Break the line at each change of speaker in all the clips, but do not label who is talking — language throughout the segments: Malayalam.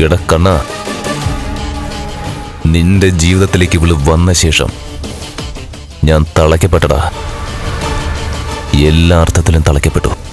എടാ കണ്ണ നിന്റെ ജീവിതത്തിലേക്ക് ഇവൾ വന്ന ശേഷം ഞാൻ തളയ്ക്കപ്പെട്ടടാ. എല്ലാ അർത്ഥത്തിലും തളയ്ക്കപ്പെട്ടു.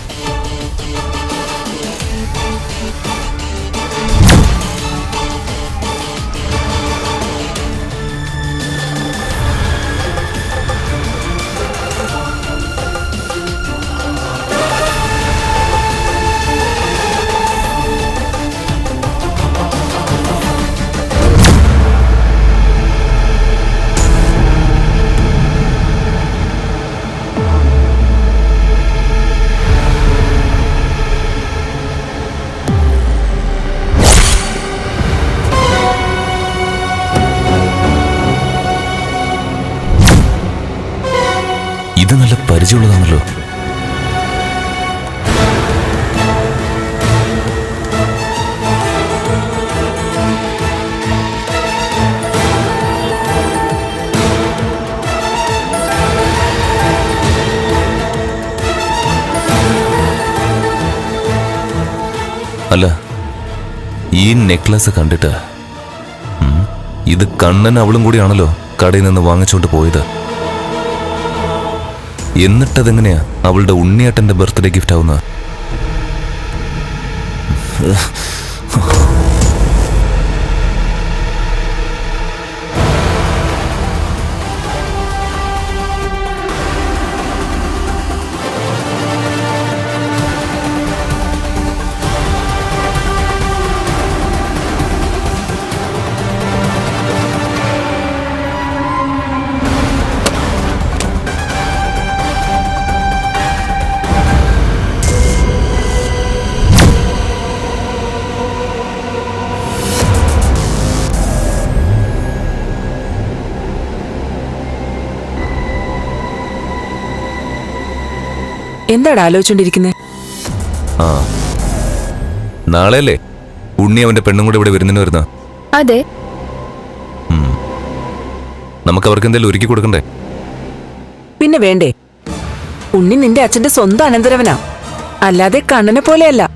പരിചയമുള്ളതാണല്ലോ. അല്ല ഈ നെക്ലസ് കണ്ടിട്ട് ഇത് കണ്ണൻ അവളും കൂടിയാണല്ലോ കടയിൽ നിന്ന് വാങ്ങിച്ചുകൊണ്ട് പോയത്. എന്നിട്ടതെങ്ങനെയാ അവളുടെ ഉണ്ണിയേട്ടന്റെ ബർത്ത്ഡേ ഗിഫ്റ്റ് ആവുന്നത്
എന്താടാ ആലോചിച്ചോണ്ടിരിക്കുന്നത്
ആ. നാളെയല്ലേ? ഉണ്ണി അവന്റെ പെണ്ണും കൂടെ ഇവിടെ വരുന്നതിന് വരുന്ന?
അതെ.
നമുക്ക് അവർക്ക് എന്തെങ്കിലും ഒരുക്കി കൊടുക്കണ്ടേ?
പിന്നെ വേണ്ടേ? ഉണ്ണി നിന്റെ അച്ഛന്റെ സ്വന്തം അനന്തരവനാ. അല്ലാതെ കണ്ണനെ പോലെയല്ല.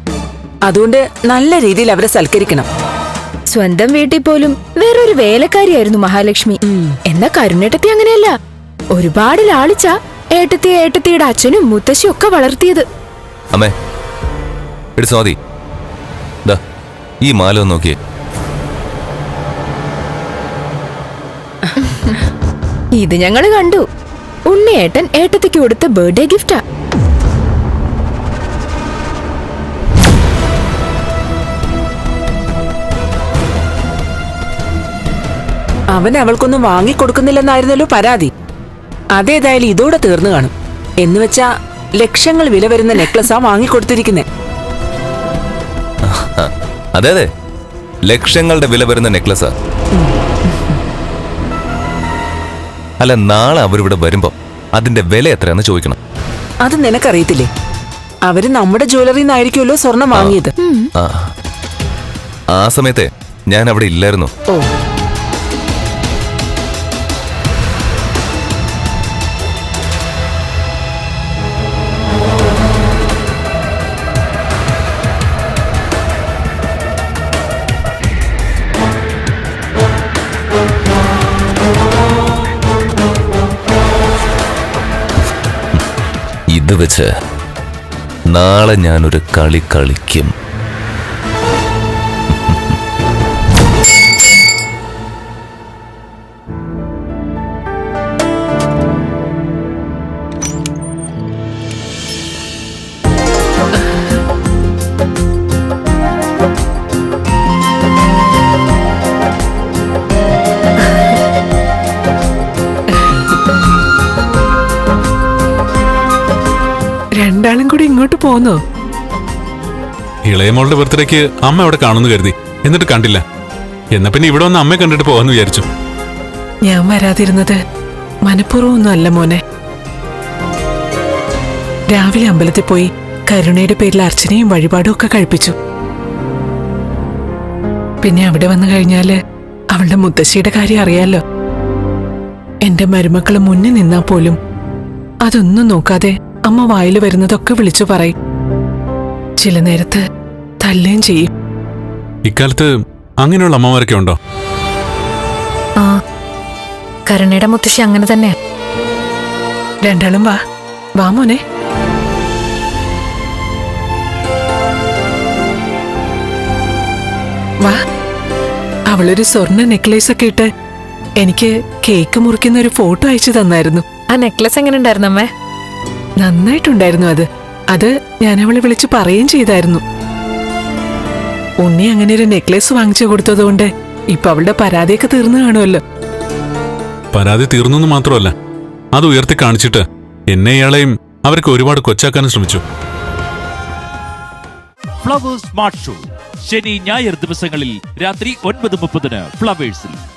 അതുകൊണ്ട് നല്ല രീതിയിൽ അവരെ സൽക്കരിക്കണം.
സ്വന്തം വീട്ടിൽ പോലും വേറൊരു വേലക്കാരിയായിരുന്നു മഹാലക്ഷ്മി. എന്നാ കരുണേട്ടത്തി അങ്ങനെയല്ല. ഒരുപാട് ലാളിച്ച. ഏട്ടത്തി ഏട്ടത്തിയുടെ അച്ഛനും മുത്തശ്ശിയും ഒക്കെ വളർത്തിയത്.
അമ്മേ ഇട് സ്വാതി ദാ ഈ മാല ഒന്ന് നോക്കിയേ.
ഇത് ഞങ്ങൾ കണ്ടു. ഉണ്ണിയേട്ടൻ ഏട്ടത്തിക്ക് കൊടുത്ത ബർത്ത്ഡേ ഗിഫ്റ്റാ
അവൻ അവൾക്കൊന്നും വാങ്ങിക്കൊടുക്കുന്നില്ലെന്നായിരുന്നല്ലോ പരാതി. അതേതായാലും ഇതോടെ തീർന്നു കാണും. എന്നുവെച്ചാ ലക്ഷങ്ങൾ വില വരുന്ന നെക്ലസാ വാങ്ങിക്കൊടുത്തിരിക്കുന്നേ.
അതെ അതെ. ലക്ഷങ്ങളുടെ വില വരുന്ന നെക്ലസാ. അല്ല നാളെ അവരിവിടെ വരുമ്പോ അതിന്റെ വില എത്രയാന്ന് ചോദിക്കണം.
അത് നിനക്കറിയത്തില്ലേ? അവർ നമ്മുടെ ജ്വല്ലറിയിൽ നിന്നായിരിക്കുമല്ലോ സ്വർണം വാങ്ങിയത്.
ആ ആ സമയത്തെ ഞാൻ അവിടെ ഇല്ലായിരുന്നു.
ഓ.
വെച്ച് നാളെ ഞാനൊരു കളി കളിക്കും.
പോന്നോ.
ഇളയമോളുടെ ബർത്ത്ഡേക്ക് അമ്മ അവിടെ കാണുന്നു കരുതി. എന്നിട്ട് കണ്ടില്ല. എന്നാ പിന്നെ ഇവിടെ വന്ന് അമ്മയെ കണ്ടിട്ട് പോകാന്ന് വിചാരിച്ചു.
ഞാൻ വരാതിരുന്നത് മനഃപൂർവം ഒന്നും അല്ല മോനെ. രാവിലെ അമ്പലത്തിൽ പോയി കരുണയുടെ പേരിൽ അർച്ചനയും വഴിപാടും ഒക്കെ കഴിപ്പിച്ചു. പിന്നെ അവിടെ വന്നു കഴിഞ്ഞാൽ അവളുടെ മുത്തശ്ശിയുടെ കാര്യം അറിയാലോ. എന്റെ മരുമക്കൾ മുന്നിൽ നിന്നാ പോലും അതൊന്നും നോക്കാതെ അമ്മ വായിൽ വരുന്നതൊക്കെ വിളിച്ചു പറയും. ചില നേരത്ത് തല്ലുകയും ചെയ്യും.
ഇക്കാലത്ത് അങ്ങനെയുള്ള അമ്മമാരൊക്കെ ഉണ്ടോ?
ആ കരുണയുടെ മുത്തശ്ശി അങ്ങനെ തന്നെയാ.
രണ്ടാളും വാ. വാ മോനെ. വാ. അവളൊരു സ്വർണ നെക്ലേസ് ഒക്കെ ഇട്ട് എനിക്ക് കേക്ക് മുറിക്കുന്ന ഒരു ഫോട്ടോ അയച്ചു തന്നായിരുന്നു.
ആ നെക്ലസ് എങ്ങനെ ഉണ്ടായിരുന്നു അമ്മേ?
നന്നായിട്ടുണ്ടായിരുന്നു അത്. അത് ഞാൻ അവളെ വിളിച്ചു പറയുകയും ചെയ്തായിരുന്നു. ഉണ്ണി അങ്ങനെ ഒരു നെക്ലേസ് വാങ്ങിച്ചു കൊടുത്തതുകൊണ്ട് ഇപ്പൊ അവളുടെ പരാതിയൊക്കെ തീർന്നു കാണുമല്ലോ.
പരാതി തീർന്നു മാത്രമല്ല അത് ഉയർത്തി കാണിച്ചിട്ട് എന്നെ ഇയാളെയും അവർക്ക് ഒരുപാട് കൊച്ചാക്കാനും ശ്രമിച്ചു.
Flowers smart show. ശനി ഞായർ ദിവസങ്ങളിൽ രാത്രി ഒൻപത് മുപ്പതിന് ഫ്ലവേഴ്സിൽ.